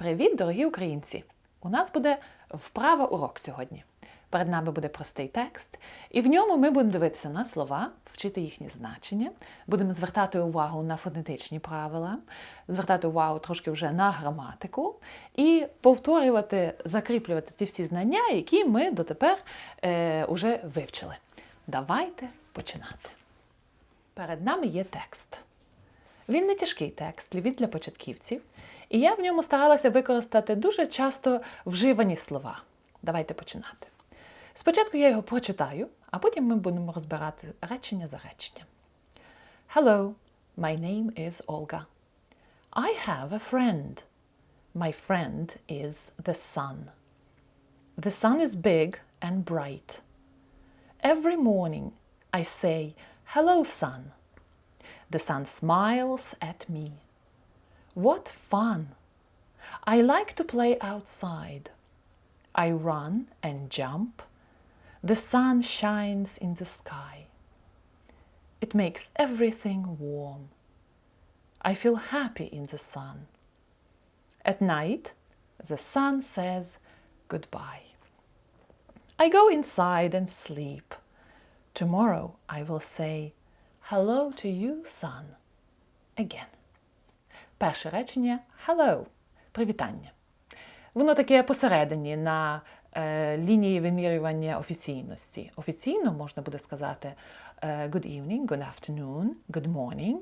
Привіт, дорогі українці! У нас буде вправа урок сьогодні. Перед нами буде простий текст, і в ньому ми будемо дивитися на слова, вчити їхні значення, будемо звертати увагу на фонетичні правила, звертати увагу трошки вже на граматику і повторювати, закріплювати ті всі знання, які ми дотепер е, уже вивчили. Давайте починати. Перед нами є текст. Він не тяжкий текст, він для початківців. І я в ньому старалася використати дуже часто вживані слова. Давайте починати. Спочатку я його прочитаю, а потім ми будемо розбирати речення за реченням. Hello, my name is Olga. I have a friend. My friend is the sun. The sun is big and bright. Every morning I say, Hello, sun. The sun smiles at me. What fun! I like to play outside. I run and jump. The sun shines in the sky. It makes everything warm. I feel happy in the sun. At night, the sun says goodbye. I go inside and sleep. Tomorrow I will say, Hello to you, sun, again. Перше речення hello, привітання. Воно таке посередині на е, лінії вимірювання офіційності. Офіційно можна буде сказати е, good evening, good afternoon, good morning.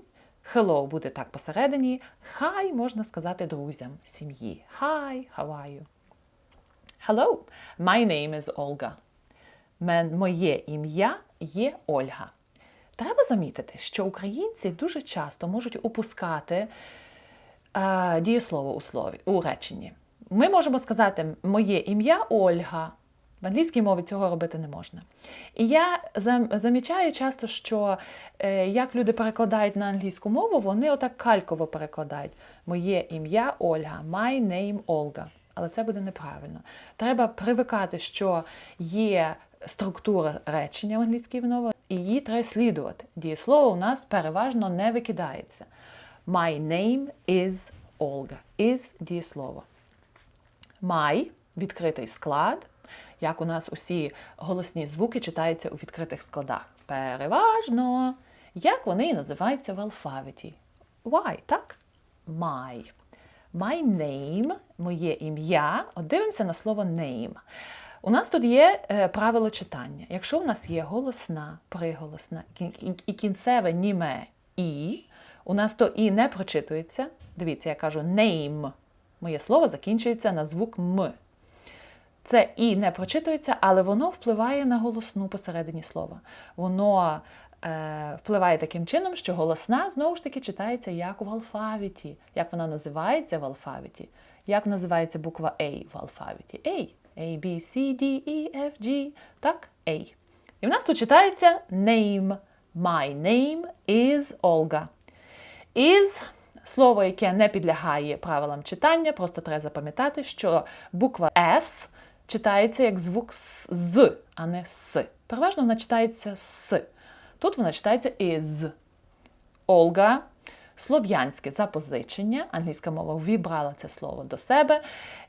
Hello буде так посередині. Hi можна сказати друзям, сім'ї. Hi, how are you? Hello, my name is Olga. Моє ім'я є Ольга. Треба замітити, що українці дуже часто можуть упускати е, дієслово у слові у реченні. Ми можемо сказати моє ім'я Ольга. В англійській мові цього робити не можна. І я замічаю часто, що е, як люди перекладають на англійську мову, вони отак кальково перекладають. Моє ім'я Ольга, my name Olga. Але це буде неправильно. Треба привикати, що є структура речення в англійській мові, і її треба слідувати. Дієслово у нас переважно не викидається. My name is Olga. Is дієслово. My відкритий склад, як у нас усі голосні звуки читаються у відкритих складах. Переважно, як вони і називаються в алфавіті. Why, так? My. My name, моє ім'я. От дивимося на слово name. У нас тут є е, правило читання. Якщо у нас є голосна, приголосна і- кінцеве німе і, у нас то і не прочитується. Дивіться, я кажу name. Моє слово закінчується на звук М. Це і не прочитується, але воно впливає на голосну посередині слова. Воно е, впливає таким чином, що голосна знову ж таки читається як в алфавіті. Як вона називається в алфавіті? Як називається буква A в алфавіті? A. A, B, C, D, E, F, G. Так, A. І в нас тут читається name. My name is Olga. Is слово, яке не підлягає правилам читання, просто треба запам'ятати, що буква S читається як звук з, а не с. Переважно вона читається с. Тут вона читається is. Ольга. Слов'янське запозичення, англійська мова вібрала це слово до себе,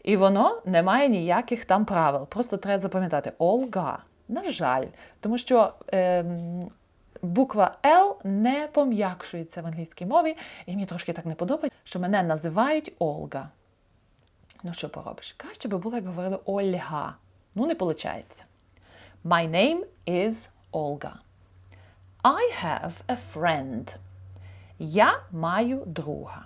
і воно не має ніяких там правил. Просто треба запам'ятати Олга. На жаль, тому що ем, буква L не пом'якшується в англійській мові, і мені трошки так не подобається, що мене називають Олга. Ну, що поробиш? Краще би було, як говорили Ольга. Ну, не виходить. My name is Olga. I have a friend. Я маю друга.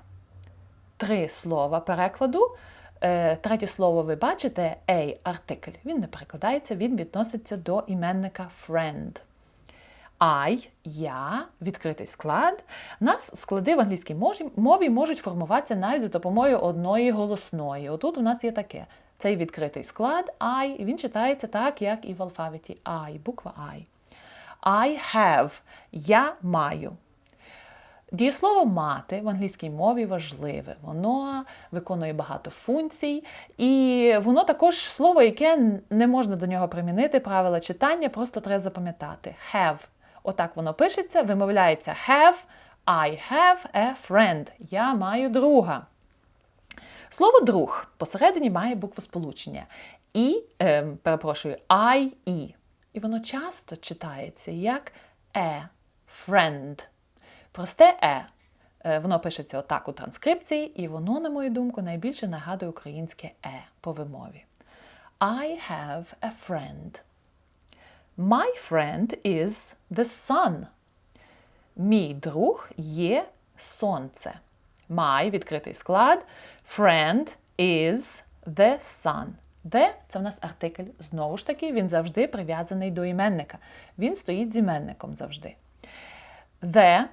Три слова перекладу. Е, Третє слово ви бачите a артикль. Він не перекладається, він відноситься до іменника friend. I, я, відкритий склад. Нас склади в англійській мові можуть формуватися навіть за допомогою одної голосної. Отут у нас є таке. Цей відкритий склад I, він читається так, як і в алфавіті I, буква I. I have. Я маю. Дієслово мати в англійській мові важливе. Воно виконує багато функцій, і воно також слово, яке не можна до нього примінити. Правила читання просто треба запам'ятати. Have. Отак воно пишеться, вимовляється have, I have a friend. Я маю друга. Слово друг посередині має букву сполучення. І, е, перепрошую, I, і. І воно часто читається як е, friend. Просте е. Е, Воно пишеться отак у транскрипції, і воно, на мою думку, найбільше нагадує українське е по вимові. I have a friend. My friend is the sun. Мій друг є сонце. My відкритий склад. Friend is the sun. The – це в нас артикль. Знову ж таки, він завжди прив'язаний до іменника. Він стоїть з іменником завжди. The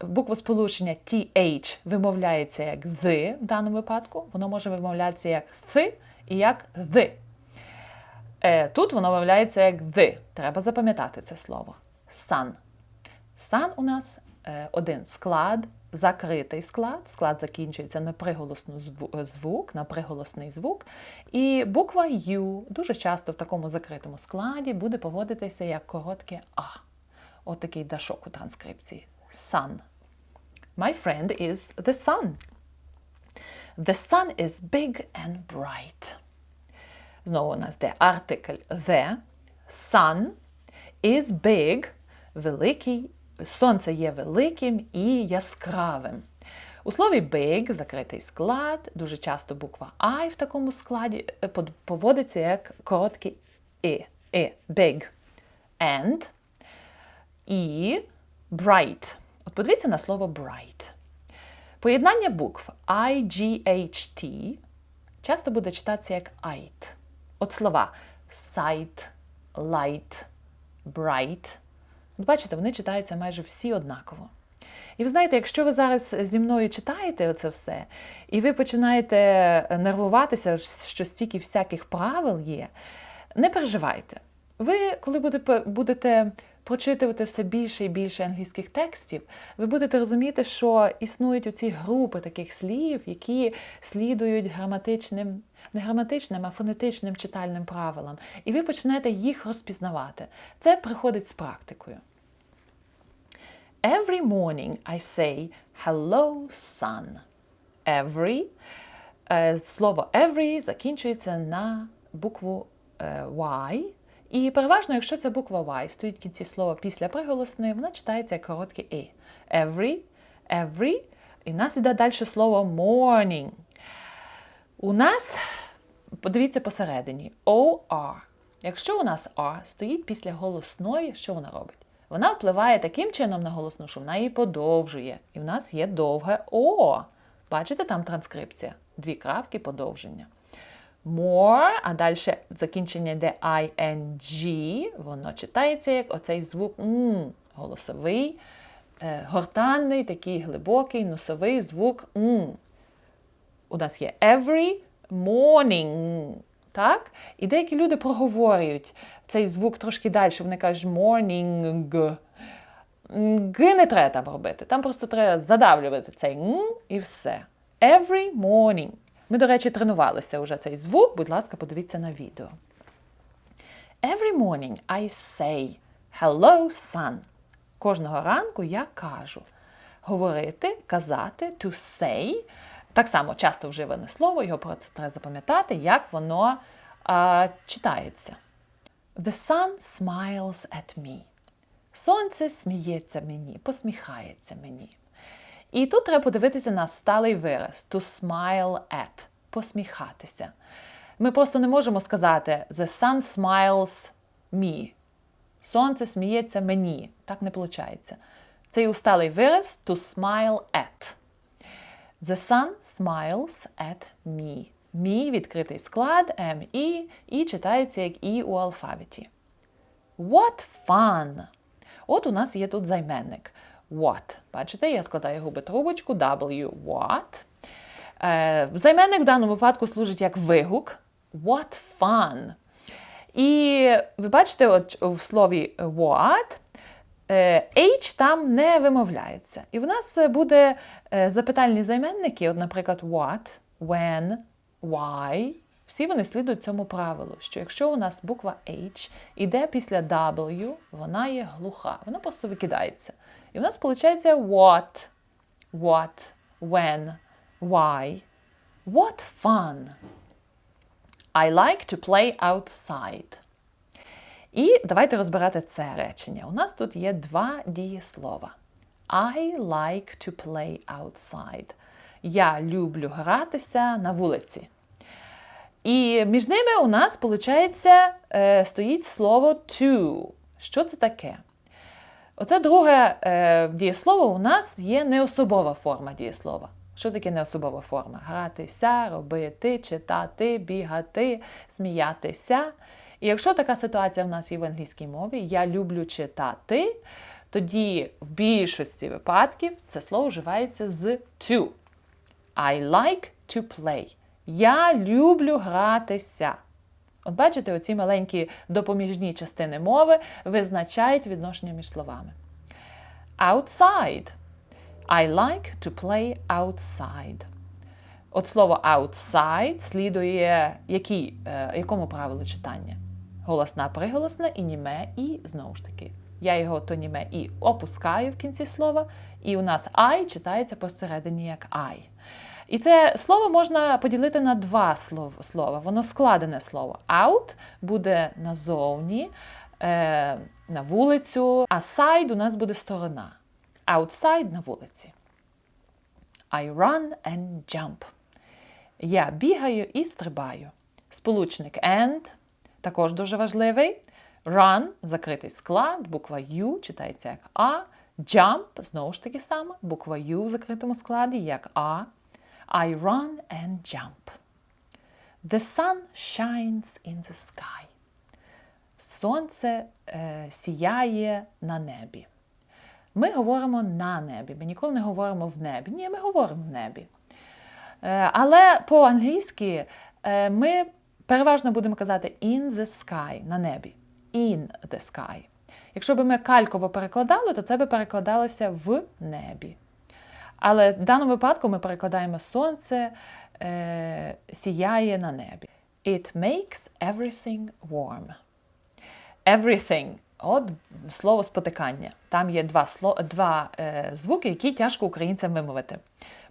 буквосполучення TH вимовляється як the в даному випадку. Воно може вимовлятися як th і як the. Е, Тут воно вимовляється як the. Треба запам'ятати це слово. Sun. Sun у нас е, один склад, закритий склад. Склад закінчується на приголосну зву- звук, на приголосний звук. І буква U дуже часто в такому закритому складі буде поводитися як коротке А. От такий дашок у транскрипції. Sun. My friend is the sun. The sun is big and bright. Знову у нас де артикль the. Sun is big, великий. Сонце є великим і яскравим. У слові big закритий склад, дуже часто буква I в такому складі е, поводиться як коротке і. і big. And і bright. От подивіться на слово bright. Поєднання букв I, G, H, T часто буде читатися як IT. От слова sight, light, bright. Бачите, вони читаються майже всі однаково. І ви знаєте, якщо ви зараз зі мною читаєте оце все, і ви починаєте нервуватися, що стільки всяких правил є, не переживайте. Ви, коли будете прочитувати все більше і більше англійських текстів, ви будете розуміти, що існують оці групи таких слів, які слідують граматичним, не граматичним, а фонетичним читальним правилам. І ви почнете їх розпізнавати. Це приходить з практикою. Every morning I say hello, sun. Every. Е, Слово every закінчується на букву е, Y. І переважно, якщо ця буква Y стоїть в кінці слова після приголосної, вона читається як коротке «і». Every, every. І нас йде далі слово morning. У нас, подивіться посередині, OR. Якщо у нас R стоїть після голосної, що вона робить? Вона впливає таким чином на голосну, що вона її подовжує. І в нас є довге О. Бачите, там транскрипція. Дві крапки подовження. More, а далі закінчення йде ing, воно читається як оцей звук м, голосовий, е, гортанний, такий глибокий, носовий звук м. У нас є every morning. Так? І деякі люди проговорюють цей звук трошки далі. Вони кажуть morning. Г не треба там робити. Там просто треба задавлювати цей м і все. Every morning. Ми, до речі, тренувалися вже цей звук. Будь ласка, подивіться на відео. Every morning I say hello, sun. Кожного ранку я кажу. Говорити, казати, to say. Так само часто вживане слово, його просто треба запам'ятати, як воно а, читається. The sun smiles at me. Сонце сміється мені, посміхається мені. І тут треба подивитися на сталий вираз to smile at посміхатися. Ми просто не можемо сказати The sun smiles me. Сонце сміється мені. Так не виходить. Цей усталий вираз to smile at. The sun smiles at me. Me відкритий склад ME і читається як І у алфавіті. What fun! От у нас є тут займенник. What. Бачите, я складаю губи трубочку W. What. Е, займенник в даному випадку служить як вигук. What fun. І ви бачите, от в слові what H там не вимовляється. І в нас буде е, запитальні займенники, от, наприклад, what, when, why. Всі вони слідують цьому правилу, що якщо у нас буква H іде після W, вона є глуха, вона просто викидається. І в нас виходить what, what, when, why. What fun! I like to play outside. І давайте розбирати це речення. У нас тут є два дієслова. I like to play outside. Я люблю гратися на вулиці. І між ними у нас, виходить, стоїть слово to. Що це таке? Оце друге е, дієслово у нас є неособова форма дієслова. Що таке неособова форма? Гратися, робити, читати, бігати, сміятися. І якщо така ситуація в нас є в англійській мові, я люблю читати, тоді в більшості випадків це слово вживається з to. I like to play. Я люблю гратися. От бачите, оці маленькі допоміжні частини мови визначають відношення між словами. Outside. I like to play outside. От слово outside слідує якій, е, якому правилу читання? Голосна приголосна і німе і знову ж таки. Я його то німе і опускаю в кінці слова, і у нас I читається посередині як I. І це слово можна поділити на два слова. Воно складене слово. Out буде назовні, е, на вулицю, а side у нас буде сторона. Outside на вулиці. I run and jump. Я бігаю і стрибаю. Сполучник and також дуже важливий. Run закритий склад, буква U читається як А. Jump знову ж таки саме, буква U в закритому складі як А. I run and jump. The sun shines in the sky. Сонце е, сіяє на небі. Ми говоримо на небі. Ми ніколи не говоримо в небі. Ні, ми говоримо в небі. Е, але по-англійськи е, ми переважно будемо казати in the sky на небі. In the sky. Якщо б ми кальково перекладали, то це би перекладалося в небі. Але в даному випадку ми перекладаємо сонце е, сіяє на небі. It makes everything warm. Everything. От слово спотикання. Там є два два е, звуки, які тяжко українцям вимовити.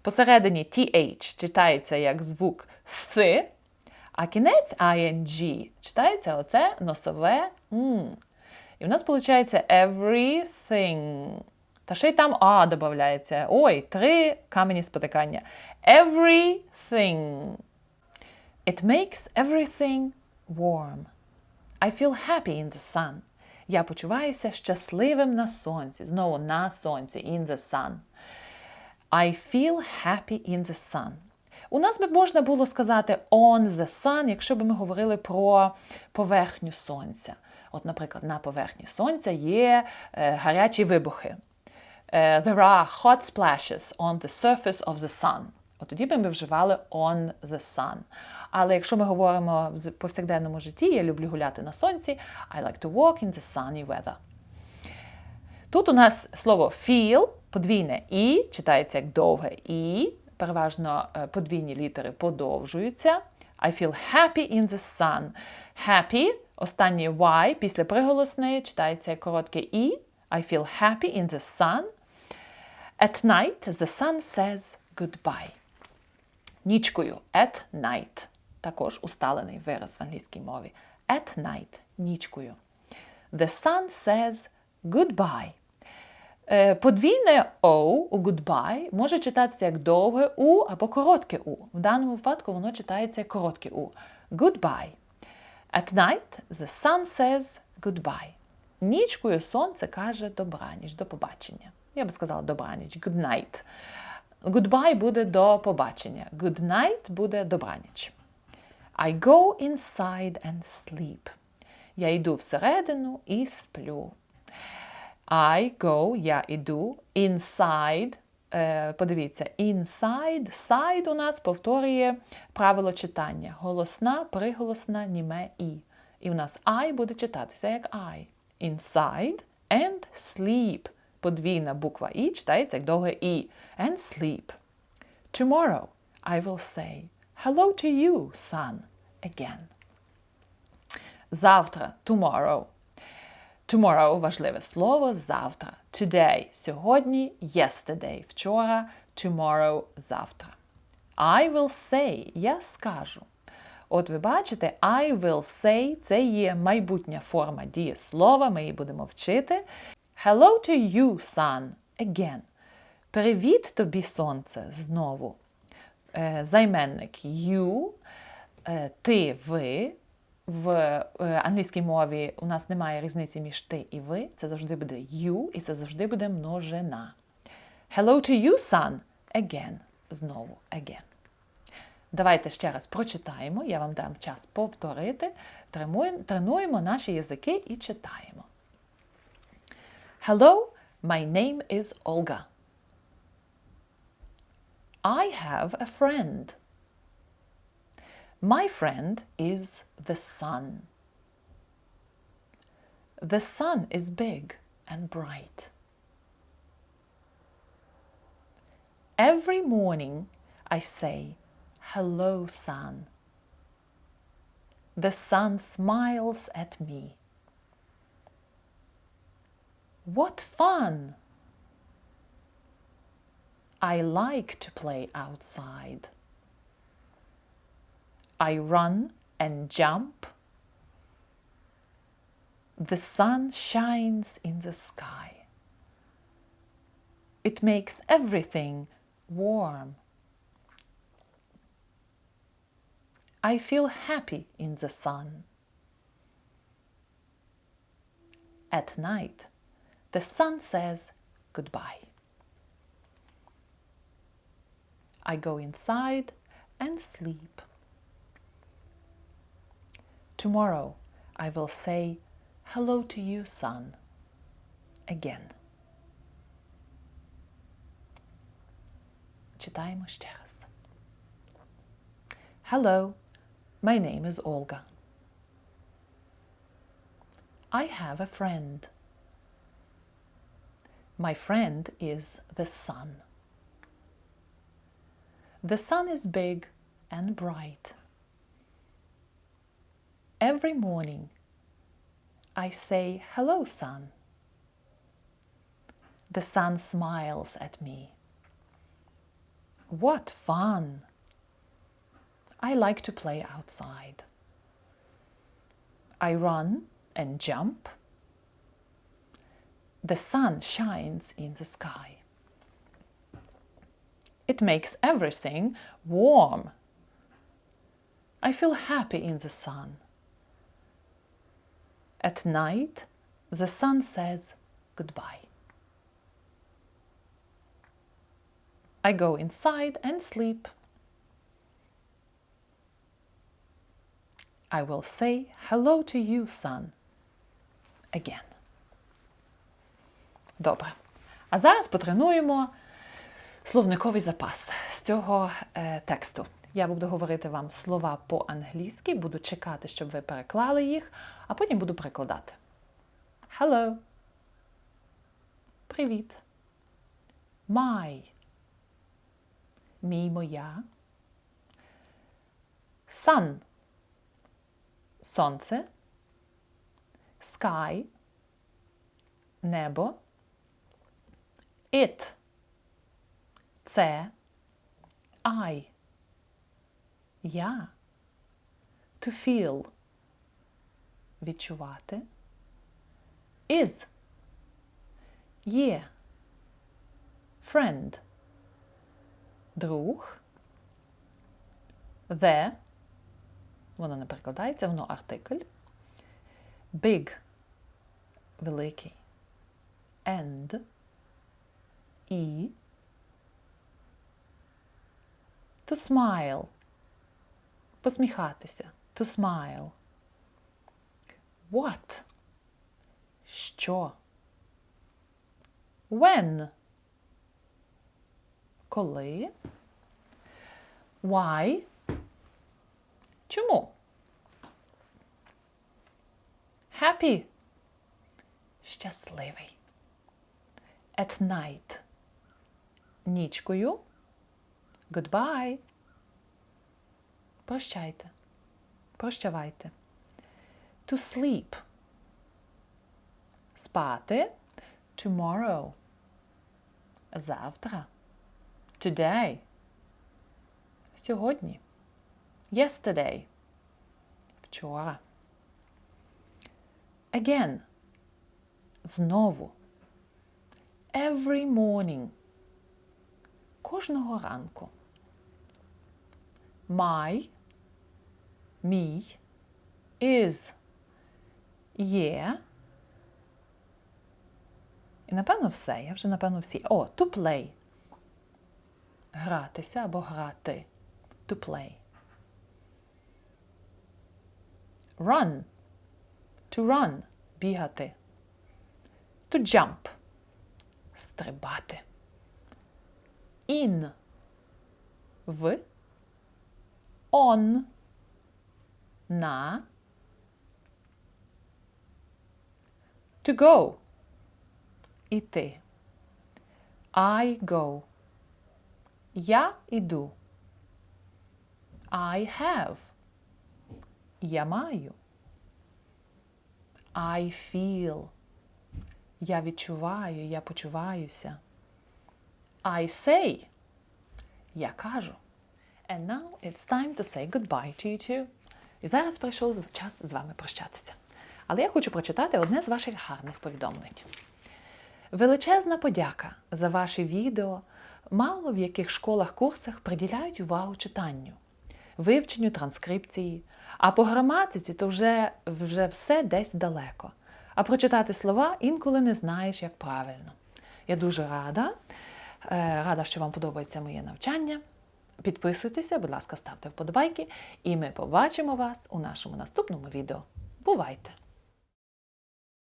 Посередині TH читається як звук Th, а кінець ING читається оце носове м. І в нас виходить everything. Та ще й там А додається. Ой, три камені спотикання. Everything. It makes everything warm. I feel happy in the sun. Я почуваюся щасливим на сонці. Знову на сонці. In the sun. I feel happy in the sun. У нас би можна було сказати on the sun, якщо б ми говорили про поверхню сонця. От, наприклад, на поверхні сонця є е, гарячі вибухи. Uh, there are hot splashes on the surface of the sun. От тоді би ми вживали on the sun. Але якщо ми говоримо в повсякденному житті, я люблю гуляти на сонці, I like to walk in the sunny weather. Тут у нас слово feel, подвійне і, читається як довге і, переважно е, подвійні літери подовжуються. I feel happy in the sun. Happy, останнє Y після приголосної читається коротке і. I feel happy in the sun. At night the sun says goodbye. Нічкою at night. Також усталений вираз в англійській мові. At night нічкою. The sun says goodbye. Подвійне O у goodbye може читатися як довге У або коротке У. В даному випадку воно читається як коротке У. Goodbye. At night the sun says goodbye. Нічкою сонце каже добраніч, до побачення. Я би сказала добраніч, good night. Goodbye буде до побачення. Good night буде добраніч. I go inside and sleep. Я йду всередину і сплю. I go, я йду. Inside. Е, подивіться, inside, side у нас повторює правило читання. Голосна, приголосна, німе і. І у нас I буде читатися як I. Inside and sleep подвійна буква І читається як довге І. And sleep. Tomorrow I will say hello to you, son, again. Завтра, tomorrow. Tomorrow важливе слово завтра. Today сьогодні, yesterday вчора, tomorrow завтра. I will say. Я скажу. От ви бачите, I will say це є майбутня форма дієслова, ми її будемо вчити. Hello to you, sun, again. Привіт тобі, сонце, знову. Е, Займенник you, е, ти, ви. В е, англійській мові у нас немає різниці між ти і ви. Це завжди буде you, і це завжди буде множина. Hello to you, son. Again. Знову again. Давайте ще раз прочитаємо. Я вам дам час повторити. Тренуємо, наші язики і читаємо. Hello, my name is Olga. I have a friend. My friend is the sun. The sun is big and bright. Every morning I say, Hello, sun. The sun smiles at me. What fun! I like to play outside. I run and jump. The sun shines in the sky. It makes everything warm. I feel happy in the sun. At night, the sun says goodbye. I go inside and sleep. Tomorrow I will say hello to you, sun, again. Читаємо ще раз. Hello, my name is Olga. I have a friend. My friend is the sun. The sun is big and bright. Every morning I say, Hello, sun. The sun smiles at me. What fun! I like to play outside. I run and jump. The sun shines in the sky. It makes everything warm. I feel happy in the sun. At night, the sun says goodbye. I go inside and sleep. I will say hello to you, sun, again. Добре. А зараз потренуємо словниковий запас з цього е, тексту. Я буду говорити вам слова по-англійськи, буду чекати, щоб ви переклали їх, а потім буду перекладати. Hello. Привіт. My. Мій моя. Sun. Сонце. Sky. Небо. It. Це. I. Я. To feel. Відчувати. Is. Є. Friend. Друг. The. Воно не перекладається, воно артикль. Big. Великий. And. І. To smile. Посміхатися. To smile. What? Що? When? Коли? Why? Чому? Happy. Щасливий. At night. Нічкою. Goodbye. Прощайте. Прощавайте. To sleep. Спати. Tomorrow. Завтра. Today. Сьогодні. Yesterday. Вчора. Again. Знову. Every morning. Кожного ранку. My. Мій. Is. Є. І напевно все. Я вже напевно всі. О, to play. Гратися або грати. To play. Run. To run. Бігати. To jump. Стрибати. In. В. On. На. To go. Іти. I go. Я іду. I have. Я маю. I feel. Я відчуваю, я почуваюся. I say. Я кажу. And now it's time to say goodbye to you too. І зараз прийшов час з вами прощатися. Але я хочу прочитати одне з ваших гарних повідомлень. Величезна подяка за ваші відео. Мало в яких школах курсах приділяють увагу читанню, вивченню транскрипції, а по граматиці то вже, вже все десь далеко. А прочитати слова інколи не знаєш, як правильно. Я дуже рада, е, рада, що вам подобається моє навчання. Підписуйтеся, будь ласка, ставте вподобайки, і ми побачимо вас у нашому наступному відео. Бувайте!